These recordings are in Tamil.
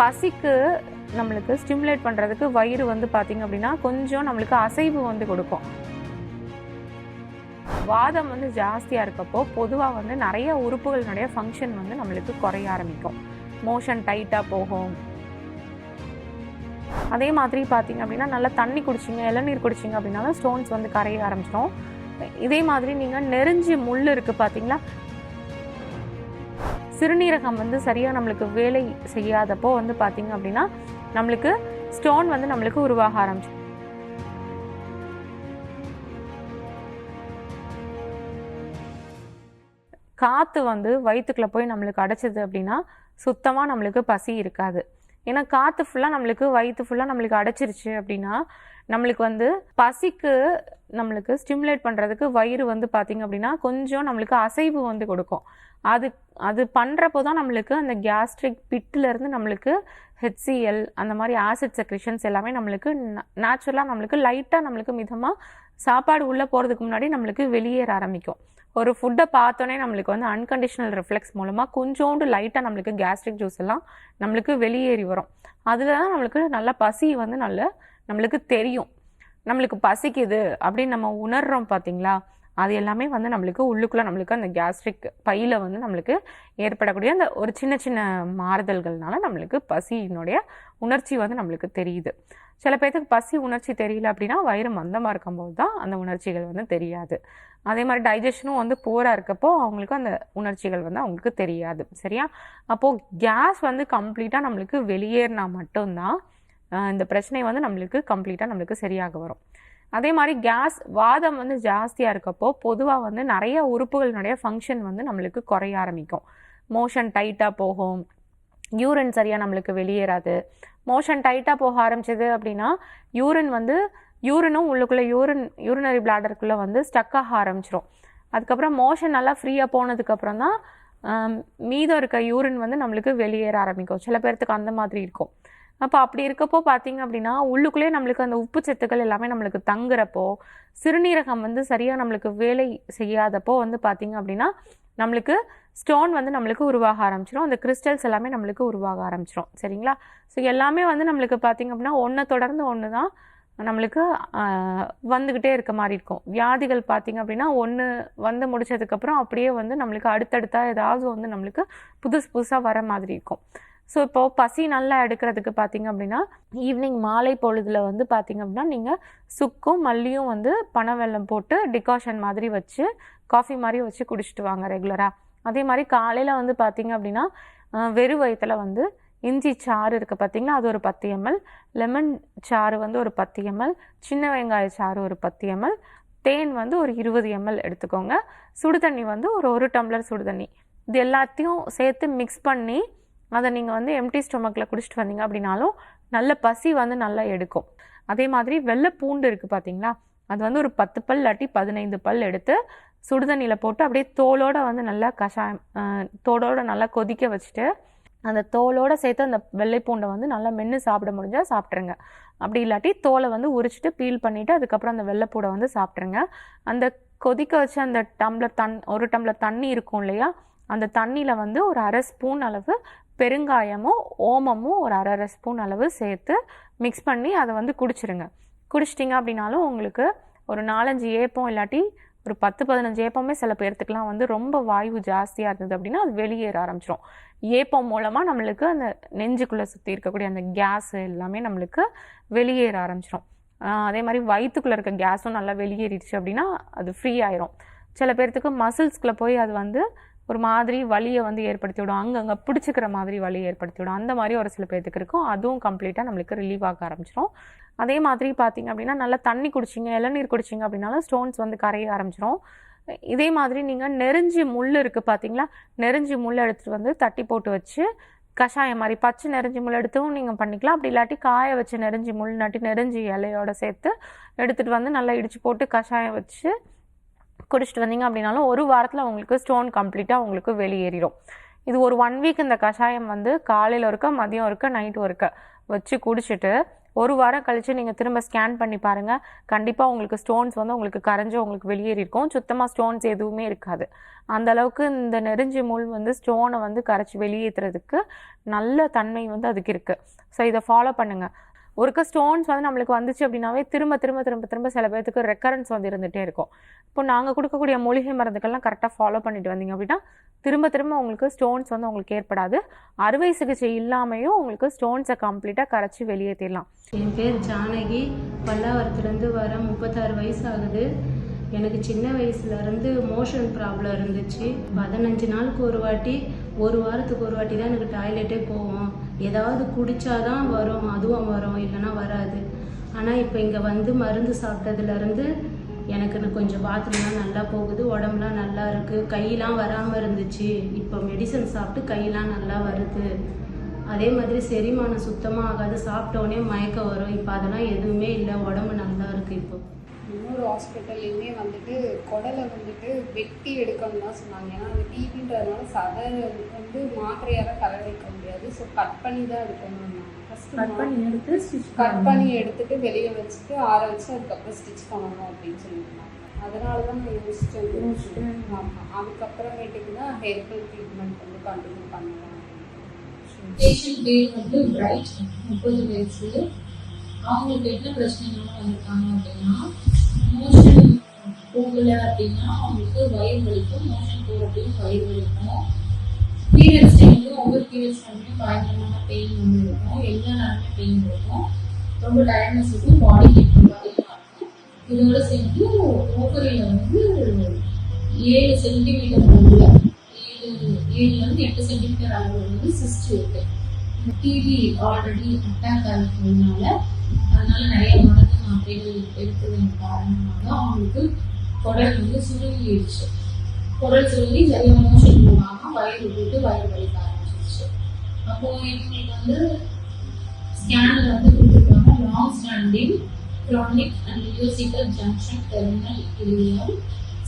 பசிக்கு நம்மளுக்கு ஸ்டிமுலேட் பண்ணுறதுக்கு வயிறு வந்து பார்த்திங்க அப்படின்னா கொஞ்சம் நம்மளுக்கு அசைவு வந்து கொடுக்கும். வாதம் வந்து ஜாஸ்தியாக இருக்கப்போ பொதுவாக வந்து நிறைய உறுப்புகளினுடைய ஃபங்க்ஷன் வந்து நம்மளுக்கு குறைய ஆரம்பிக்கும். மோஷன் டைட்டாக போகும். அதே மாதிரி பார்த்தீங்க அப்படின்னா நல்லா தண்ணி குடிச்சிங்க இளநீர் குடிச்சிங்க அப்படின்னாலும் ஸ்டோன்ஸ் வந்து கரைய ஆரம்பிச்சிடும். இதே மாதிரி நீங்கள் நெருஞ்சி முள் இருக்குது பார்த்தீங்களா சிறுநீரகம் வந்து சரியாக நம்மளுக்கு வேலை செய்யாதப்போ வந்து பார்த்தீங்க அப்படின்னா நம்மளுக்கு ஸ்டோன் வந்து நம்மளுக்கு உருவாக ஆரம்பிச்சு காற்று வந்து வயிற்றுக்குள்ளே போய் நம்மளுக்கு அடைச்சிது அப்படின்னா சுத்தமாக நம்மளுக்கு பசி இருக்காது. ஏன்னா காற்று ஃபுல்லாக நம்மளுக்கு வயிற்று ஃபுல்லாக நம்மளுக்கு அடைச்சிருச்சு அப்படின்னா நம்மளுக்கு வந்து பசிக்கு நம்மளுக்கு ஸ்டிமுலேட் பண்ணுறதுக்கு வயிறு வந்து பார்த்திங்க அப்படின்னா கொஞ்சம் நம்மளுக்கு அசைவு வந்து கொடுக்கும். அது அது பண்ணுறப்போ தான் நம்மளுக்கு அந்த கேஸ்ட்ரிக் பிட்டிலேருந்து நம்மளுக்கு ஹெச்சிஎல் அந்த மாதிரி ஆசிட் செக்ரிஷன்ஸ் எல்லாமே நம்மளுக்கு நேச்சுரலாக நம்மளுக்கு லைட்டாக நம்மளுக்கு மிதமாக சாப்பாடு உள்ளே போகிறதுக்கு முன்னாடி நம்மளுக்கு வெளியேற ஆரம்பிக்கும். ஒரு ஃபுட்டை பார்த்தோன்னே நம்மளுக்கு வந்து அன்கண்டிஷனல் ரிஃப்ளெக்ஸ் மூலமாக கொஞ்சோண்டு லைட்டாக நம்மளுக்கு கேஸ்ட்ரிக் ஜூஸ் எல்லாம் நம்மளுக்கு வெளியேறி வரும். அதில் தான் நம்மளுக்கு நல்ல பசி வந்து நல்ல நம்மளுக்கு தெரியும். நம்மளுக்கு பசிக்குது அப்படின்னு நம்ம உணர்றோம் பார்த்தீங்களா அது எல்லாமே வந்து நம்மளுக்கு உள்ளுக்குள்ளே நம்மளுக்கு அந்த கேஸ்ட்ரிக் பையில் வந்து நம்மளுக்கு ஏற்படக்கூடிய அந்த ஒரு சின்ன சின்ன மாறுதல்கள்னால நம்மளுக்கு பசியினுடைய உணர்ச்சி வந்து நம்மளுக்கு தெரியுது. சில பேர்த்துக்கு பசி உணர்ச்சி தெரியல அப்படின்னா வயிறு மந்தமாக இருக்கும்போது தான் அந்த உணர்ச்சிகள் வந்து தெரியாது. அதே மாதிரி டைஜஷனும் வந்து போராக இருக்கப்போ அவங்களுக்கு அந்த உணர்ச்சிகள் வந்து அவங்களுக்கு தெரியாது. சரியா? அப்போது கேஸ் வந்து கம்ப்ளீட்டாக நம்மளுக்கு வெளியேறினா மட்டும்தான் இந்த பிரச்சனை வந்து நம்மளுக்கு கம்ப்ளீட்டாக நம்மளுக்கு சரியாக வரும். அதே மாதிரி கேஸ் வாதம் வந்து ஜாஸ்தியாக இருக்கப்போ பொதுவாக வந்து நிறைய உறுப்புகளினுடைய ஃபங்க்ஷன் வந்து நம்மளுக்கு குறைய ஆரம்பிக்கும். மோஷன் டைட்டாக போகும். யூரின் சரியாக நம்மளுக்கு வெளியேறாது. மோஷன் டைட்டாக போக ஆரம்பிச்சது அப்படின்னா யூரின் வந்து யூரினும் உள்ளுக்குள்ளே யூரின் யூரினரி பிளாடருக்குள்ளே வந்து ஸ்டக் ஆக ஆரம்பிச்சிரும். அதுக்கப்புறம் மோஷன் நல்லா ஃப்ரீயாக போனதுக்கப்புறம் தான் மீதம் இருக்க யூரின் வந்து நம்மளுக்கு வெளியேற ஆரம்பிக்கும். சில பேர்த்துக்கு அந்த மாதிரி இருக்கும். அப்போ அப்படி இருக்கப்போ பார்த்தீங்க அப்படின்னா உள்ளுக்குள்ளேயே நம்மளுக்கு அந்த உப்பு சத்துக்கள் எல்லாமே நம்மளுக்கு தங்குறப்போ சிறுநீரகம் வந்து சரியாக நம்மளுக்கு வேலை செய்யாதப்போ வந்து பார்த்தீங்க அப்படின்னா நம்மளுக்கு ஸ்டோன் வந்து நம்மளுக்கு உருவாக ஆரம்பிச்சிடும் அந்த கிறிஸ்டல்ஸ் எல்லாமே நம்மளுக்கு உருவாக ஆரம்பிச்சிடும் சரிங்களா? ஸோ எல்லாமே வந்து நம்மளுக்கு பார்த்திங்க அப்படின்னா ஒன்றை தொடர்ந்து ஒன்று தான் நம்மளுக்கு வந்துக்கிட்டே இருக்க மாதிரி இருக்கும். வியாதிகள் பார்த்திங்க அப்படின்னா ஒன்று வந்து முடிச்சதுக்கப்புறம் அப்படியே வந்து நம்மளுக்கு அடுத்தடுத்தா ஏதாவது வந்து நம்மளுக்கு புதுசு புதுசாக வர மாதிரி இருக்கும். ஸோ இப்போது பசி நல்லா எடுக்கிறதுக்கு பார்த்தீங்க அப்படின்னா ஈவினிங் மாலை பொழுதில் வந்து பார்த்தீங்க அப்படின்னா நீங்கள் சுக்கும் மல்லியும் வந்து பனை வெள்ளம் போட்டு டிகாஷன் மாதிரி வச்சு காஃபி மாதிரி வச்சு குடிச்சிட்டு வாங்க ரெகுலராக அதே மாதிரி காலையில் வந்து பார்த்தீங்க அப்படின்னா வெறும் வயிற்றில் வந்து இஞ்சி சாறு இருக்குது பார்த்தீங்கன்னா அது ஒரு பத்து எம்எல். லெமன் சாறு வந்து ஒரு பத்து எம்எல். சின்ன வெங்காய சாறு ஒரு பத்து எம்எல். தேன் வந்து ஒரு இருபது எம்எல் எடுத்துக்கோங்க. சுடு தண்ணி வந்து ஒரு ஒரு டம்ளர் சுடு தண்ணி. இது எல்லாத்தையும் சேர்த்து மிக்ஸ் பண்ணி அதை நீங்கள் வந்து எம்டி ஸ்டொமக்கில் குடிச்சிட்டு வந்தீங்க அப்படின்னாலும் நல்ல பசி வந்து நல்லா எடுக்கும். அதே மாதிரி வெள்ளை பூண்டு இருக்குது பார்த்தீங்களா அது வந்து ஒரு பத்து பல் இல்லாட்டி பதினைந்து பல் எடுத்து சுடுதண்ணியில் போட்டு அப்படியே தோலோடு வந்து நல்லா கஷாயம் தோலோடு நல்லா கொதிக்க வச்சுட்டு அந்த தோலோடு சேர்த்து அந்த வெள்ளை பூண்டை வந்து நல்லா மென்று சாப்பிட முடிஞ்சால் சாப்பிட்ருங்க அப்படி இல்லாட்டி தோலை வந்து உரிச்சிட்டு பீல் பண்ணிவிட்டு அதுக்கப்புறம் அந்த வெள்ளைப்பூடை வந்து சாப்பிட்ருங்க அந்த கொதிக்க வச்ச அந்த டம்ளர் தண் ஒரு டம்ளர் தண்ணி இருக்கும் இல்லையா? அந்த தண்ணியில் வந்து ஒரு அரை ஸ்பூன் அளவு பெருங்காயமும் ஓமமும் ஒரு அரை அரை ஸ்பூன் அளவு சேர்த்து மிக்ஸ் பண்ணி அதை வந்து குடிச்சிருங்க. குடிச்சிட்டிங்க அப்படின்னாலும் உங்களுக்கு ஒரு நாலஞ்சு ஏப்பம் இல்லாட்டி ஒரு பத்து பதினஞ்சு ஏப்பமே சில பேர்த்துக்கெலாம் வந்து ரொம்ப வாயு ஜாஸ்தியாக இருந்தது அப்படின்னா அது வெளியேற ஆரம்பிச்சிடும் ஏப்பம் மூலமாக நம்மளுக்கு அந்த நெஞ்சுக்குள்ளே சுற்றி இருக்கக்கூடிய அந்த கேஸ் எல்லாமே நம்மளுக்கு வெளியேற ஆரம்பிச்சிடும் அதே மாதிரி வயிற்றுக்குள்ளே இருக்க கேஸும் நல்லா வெளியேறிடுச்சு அப்படின்னா அது ஃப்ரீ ஆயிரும். சில பேர்த்துக்கு மசில்ஸ்குள்ளே போய் அது வந்து ஒரு மாதிரி வலியை வந்து ஏற்படுத்தி விடும். அங்கங்கே பிடிச்சிக்கிற மாதிரி வலி ஏற்படுத்தி விடும். அந்த மாதிரி ஒரு சில பேர்த்துக்கு இருக்கும். அதுவும் கம்ப்ளீட்டாக நம்மளுக்கு ரிலீவ் ஆக ஆரம்பிச்சிடும் அதே மாதிரி பார்த்திங்க அப்படின்னா நல்லா தண்ணி குடிச்சிங்க இளநீர் குடிச்சிங்க அப்படின்னாலும் ஸ்டோன்ஸ் வந்து கரைய ஆரம்பிச்சிடும் இதே மாதிரி நீங்கள் நெருஞ்சி முள் இருக்குது பார்த்தீங்களா நெருஞ்சி முள் எடுத்துகிட்டு வந்து தட்டி போட்டு வச்சு கஷாயம் மாதிரி பச்சை நெருஞ்சி முள் எடுத்தும் நீங்கள் பண்ணிக்கலாம். அப்படி இல்லாட்டி காய வச்சு நெருஞ்சி முள் நட்டி நெருஞ்சி இலையோட சேர்த்து எடுத்துகிட்டு வந்து நல்லா இடித்து போட்டு கஷாயம் வச்சு குடிச்சிட்டு வந்தீங்க அப்படின்னாலும் ஒரு வாரத்தில் உங்களுக்கு ஸ்டோன் கம்ப்ளீட்டாக உங்களுக்கு வெளியேறிடும். இது ஒரு ஒன் வீக் இந்த கஷாயம் வந்து காலையில் இருக்க மதியம் இருக்க நைட்டு இருக்க வச்சு குடிச்சிட்டு ஒரு வாரம் கழித்து நீங்கள் திரும்ப ஸ்கேன் பண்ணி பாருங்கள் கண்டிப்பாக உங்களுக்கு ஸ்டோன்ஸ் வந்து உங்களுக்கு கரைஞ்சு உங்களுக்கு வெளியேறி இருக்கும். சுத்தமாக ஸ்டோன்ஸ் எதுவுமே இருக்காது. அந்த அளவுக்கு இந்த நெருஞ்சி முள் வந்து ஸ்டோனை வந்து கரைச்சி வெளியேற்றுறதுக்கு நல்ல தன்மை வந்து அதுக்கு இருக்குது ஸோ இதை ஃபாலோ பண்ணுங்கள் ஒருக்க ஸ்டோன்ஸ் வந்து நம்மளுக்கு வந்துச்சு அப்படின்னாவே திரும்ப திரும்ப திரும்ப திரும்ப சில பேர்த்துக்கு ரெக்கரன்ஸ் வந்து இருந்துகிட்டே இருக்கும். இப்போ நாங்கள் கொடுக்கக்கூடிய மூலிகை மருந்துக்கள்லாம் கரெக்டாக ஃபாலோ பண்ணிட்டு வந்தீங்க அப்படின்னா திரும்ப திரும்ப உங்களுக்கு ஸ்டோன்ஸ் வந்து உங்களுக்கு ஏற்படாது. அறுவை சிகிச்சை இல்லாமையும் உங்களுக்கு ஸ்டோன்ஸை கம்ப்ளீட்டாக கரைச்சி வெளியேற்றிடலாம் என் பேர் ஜானகி. பல்லாவரத்துலேருந்து வர முப்பத்தாறு வயசு ஆகுது எனக்கு சின்ன வயசுலேருந்து மோஷன் ப்ராப்ளம் இருந்துச்சு. பதினஞ்சு நாளுக்கு ஒரு வாட்டி ஒரு வாரத்துக்கு ஒரு வாட்டி தான் எனக்கு டாய்லெட்டே போவோம் ஏதாவது குடித்தாதான் வரும் அதுவும் வரும் இல்லைன்னா வராது. ஆனால் இப்போ இங்கே வந்து மருந்து சாப்பிட்டதுலேருந்து எனக்கு கொஞ்சம் பாத்ரூம்லாம் நல்லா போகுது உடம்புலாம் நல்லா இருக்குது கையெலாம் வராமல் இருந்துச்சு. இப்போ மெடிசன் சாப்பிட்டு கையெலாம் நல்லா வருது. அதே மாதிரி செரிமானம் சுத்தமாக ஆகாது. சாப்பிட்டோன்னே மயக்கம் வரும். இப்போ அதெல்லாம் எதுவுமே இல்லை. உடம்பு நல்லா இருக்குது இப்போ. இன்னொரு ஹாஸ்பிட்டல்லையுமே வந்துட்டு குடலை வந்துட்டு வெட்டி எடுக்கணும்னு தான் சொன்னாங்க. ஏன்னா அந்த டிவின்றதுனால சதை வந்து மாத்திரையால கலர் வைக்க முடியாது. ஸோ கட் பண்ணி தான் எடுக்கணும் கட் பண்ணி எடுத்து ஸ்டிச் கட் பண்ணி எடுத்துட்டு வெளியே வச்சுட்டு ஆற வச்சு அதுக்கப்புறம் ஸ்டிச் பண்ணணும் அப்படின்னு சொல்லியிருந்தாங்க. அதனால தான் நான் யோசிச்சேன். ஆமாம் அதுக்கப்புறமேட்டுக்கு தான் ஹெர்பல் ட்ரீட்மெண்ட் வந்து கண்டினியூ பண்ணலாம் பேஷண்ட் பேர் வந்து பிரைட் முப்பது வயசு. அவங்களுக்கு என்ன பிரச்சனைனால வந்திருக்காங்க அப்படின்னா மோஷன் போகல அப்படின்னா அவங்களுக்கு வயிறு வலிக்கும் மோஷன் போகிறப்பையும் வயிறு வலிக்கும் பீரியட்ஸ் டைம்லையும் ஒவ்வொரு பீரியட்ஸ் டைம்லையும் பயங்கரமான பெயின் வந்து இருக்கும். எல்லா நேரமே பெயின் இருக்கும். ரொம்ப டயர்னஸ் இருக்கும் பாடி இருக்கும். இதோட சேர்ந்து ஓவரியில் வந்து ஏழு சென்டிமீட்டர் அளவில் ஏழு ஏழுலேருந்து எட்டு சென்டிமீட்டர் அளவில் வந்து சிஸ்ட் இருக்கு. டிவி ஆல்ரெடி அட்டாக் ஆகிறதுனால அதனால நிறைய மன மாத்திரைகள் எடுத்ததன் காரணமாக அவங்களுக்கு குடல் வந்து சுருங்கிடுச்சு. குடல் சுருங்கி சரியா மோஷன் போகாம வயிறு போட்டு வயிறு வலிக்க ஆரம்பிச்சிருச்சு. அப்போ இவங்களுக்கு வந்து ஸ்கேனில் வந்து கொடுத்துருக்காங்க long standing chronic and musical junction terminal ileum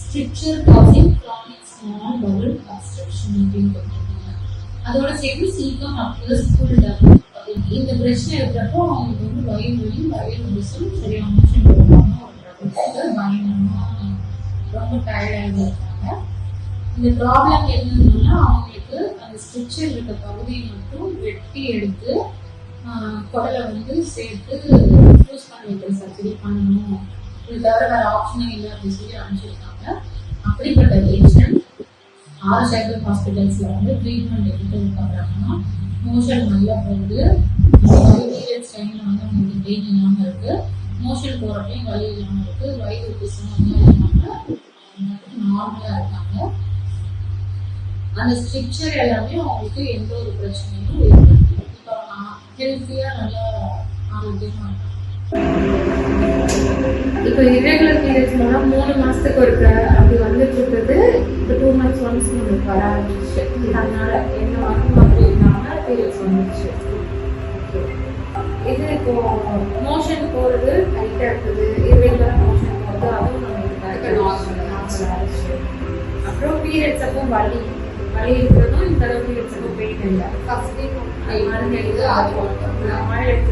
stricture causing chronic small bowel obstruction அப்படின்னு கொடுத்துருக்காங்க. அதோட சேர்த்து சீக்கம் அப்ளஸ் ஃபுல் இந்த பிரச்சனை இருக்கிறப்போ அவங்களுக்கு வயிறு வலி வயிறு விசல் சரியா மோஷன் போகாம ஒரு பயங்கரமா ரொம்ப டயர்டாக இருக்காங்க இந்த ப்ராப்ளம் என்னன்னா அவங்களுக்கு அந்த ஸ்ட்ரிச்சர் இருக்க பகுதியை மட்டும் வெட்டி எடுத்து குடலை வந்து சேர்த்து யூஸ் பண்ணி வைக்கிற சர்ஜரி பண்ணணும் இது தவிர வேறு ஆப்ஷனே இல்லை அப்படின்னு சொல்லி அனுப்பிச்சிருக்காங்க அப்படிப்பட்ட பேஷண்ட் ஆறு சைக்கிள் ஹாஸ்பிட்டல்ஸில் வந்து ட்ரீட்மெண்ட் எடுத்து பண்ணுறாங்கன்னா மோஷன் நல்லா போகுது. பீரியட்ஸ் டைமில் வந்து அவங்களுக்கு பெயின் இல்லாமல் இருக்குது மோஷன் போகிறப்பையும் வலி இல்லாமல் இருக்குது வயிறு பிசுனம் இல்லாமல் நார்மலாக இருக்காங்க. அந்த ஸ்ட்ரிக்சர் எல்லாமே அவங்களுக்கு எந்த ஒரு பிரச்சனையும் இப்போ ஹெல்த்தியாக நல்லா ஆரோக்கியமாக இருக்காங்க இப்போ periods மூலமா மூணு மாசத்துக்கு ஒருக்க அப்படி வந்துட்டு இருக்குது. இப்போ டூ மந்த்ஸ் ஒன்ஸ் நம்மளுக்கு வர ஆரம்பிச்சு அதனால என்ன வாரம் மாதிரி இல்லாம பீரியட்ஸ் வந்துச்சு இது இப்போ மோஷன் போறது டைட்டா இருக்குது. Irregular மோஷன் போறது அதுவும் நம்மளுக்கு அப்புறம் பீரியட்ஸ் அப்போ வலி. வலி இருக்கிறதும் இந்த பீரியட்ஸ் அப்போ பெயின் இல்லை. ஃபர்ஸ்ட் மருந்து எடுத்து அது மழை எடுத்து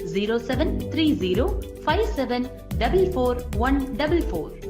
0730 5744